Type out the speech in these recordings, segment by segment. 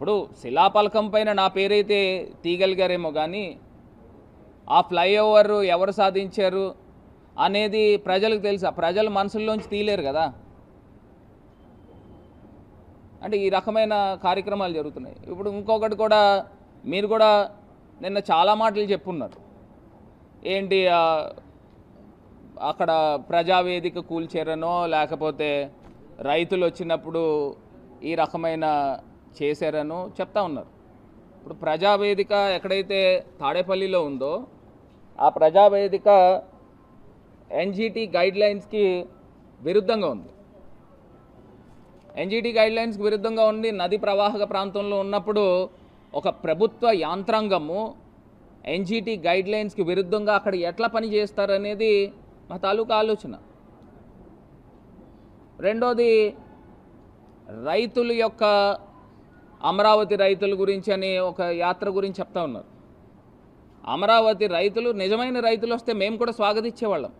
ఇప్పుడు శిలాపలకం పైన నా పేరైతే తీయగలిగారేమో కానీ ఆ ఫ్లైఓవర్ ఎవరు సాధించారు అనేది ప్రజలకు తెలుసు? ఆ ప్రజల మనసుల్లోంచి తీయలేరు కదా. అంటే ఈ రకమైన కార్యక్రమాలు జరుగుతున్నాయి. ఇప్పుడు ఇంకొకటి కూడా మీరు కూడా నిన్న చాలా మాటలు చెప్పున్నారు. ఏంటి అక్కడ ప్రజావేదిక కూల్చేరనో లేకపోతే రైతులు వచ్చినప్పుడు ఈ రకమైన చేశారనో చెప్తా ఉన్నారు. ఇప్పుడు ప్రజావేదిక ఎక్కడైతే తాడేపల్లిలో ఉందో ఆ ప్రజావేదిక ఎన్జిటి గైడ్లైన్స్కి విరుద్ధంగా ఉంది. ఎన్జిటి గైడ్లైన్స్కి విరుద్ధంగా ఉండి నది ప్రవాహక ప్రాంతంలో ఉన్నప్పుడు ఒక ప్రభుత్వ యాంత్రాంగము ఎన్జిటి గైడ్లైన్స్కి విరుద్ధంగా అక్కడ ఎట్లా పని చేస్తారనేది మా తాలూకా ఆలోచన. రెండోది రైతుల యొక్క అమరావతి రైతుల గురించి అని ఒక యాత్ర గురించి చెప్తా ఉన్నారు. అమరావతి రైతులు నిజమైన రైతులు వస్తే మేము కూడా స్వాగతించేవాళ్ళం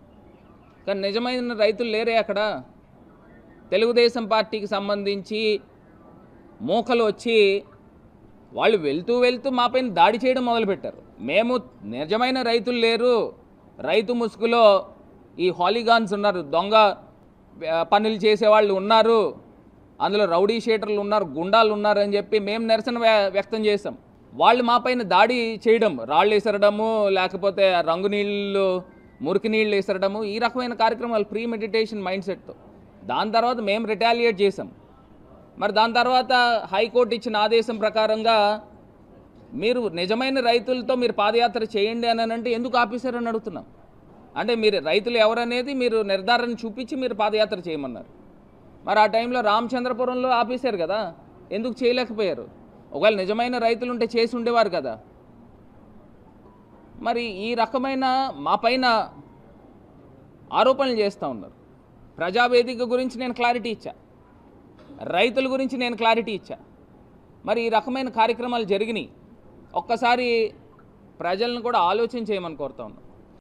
కానీ నిజమైన రైతులు లేరే అక్కడ. తెలుగుదేశం పార్టీకి సంబంధించి మూకలు వచ్చి వాళ్ళు వెళ్తూ వెళ్తూ మాపైన దాడి చేయడం మొదలుపెట్టారు. మేము నిజమైన రైతులు లేరు. రైతు ముసుగులో ఈ హాలీగాన్స్ ఉన్నారు. దొంగ పనులు చేసేవాళ్ళు ఉన్నారు. అందులో రౌడీ షీటర్లు ఉన్నారు గుండాలు ఉన్నారు అని చెప్పి మేము నిరసన వ్య- వ్యక్తం చేసాం వాళ్ళు మాపైన దాడి చేయడం రాళ్ళు వేసరడము లేకపోతే రంగు నీళ్ళు మురికి నీళ్ళు వేసరడము ఈ రకమైన కార్యక్రమాలు ప్రీ మెడిటేషన్ మైండ్ సెట్తో. దాని తర్వాత మేము రిటాలియేట్ చేసాం మరి దాని తర్వాత హైకోర్టు ఇచ్చిన ఆదేశం ప్రకారంగా మీరు నిజమైన రైతులతో మీరు పాదయాత్ర చేయండి అని అంటే ఎందుకు ఆపేశారని అడుగుతున్నాం. అంటే మీరు రైతులు ఎవరనేది మీరు నిర్ధారణ చూపించి మీరు పాదయాత్ర చేయమన్నారు. మరి ఆ టైంలో రామచంద్రపురంలో ఆపేశారు కదా ఎందుకు చేయలేకపోయారు? ఒకవేళ నిజమైన రైతులు ఉంటే చేసి ఉండేవారు కదా. మరి ఈ రకమైన మా పైన ఆరోపణలు చేస్తూ ఉన్నారు. ప్రజావేదిక గురించి నేను క్లారిటీ ఇచ్చా. రైతుల గురించి నేను క్లారిటీ ఇచ్చా. మరి ఈ రకమైన కార్యక్రమాలు జరిగినాయి. ఒక్కసారి ప్రజలను కూడా ఆలోచన చేయమని కోరుతా ఉన్నాను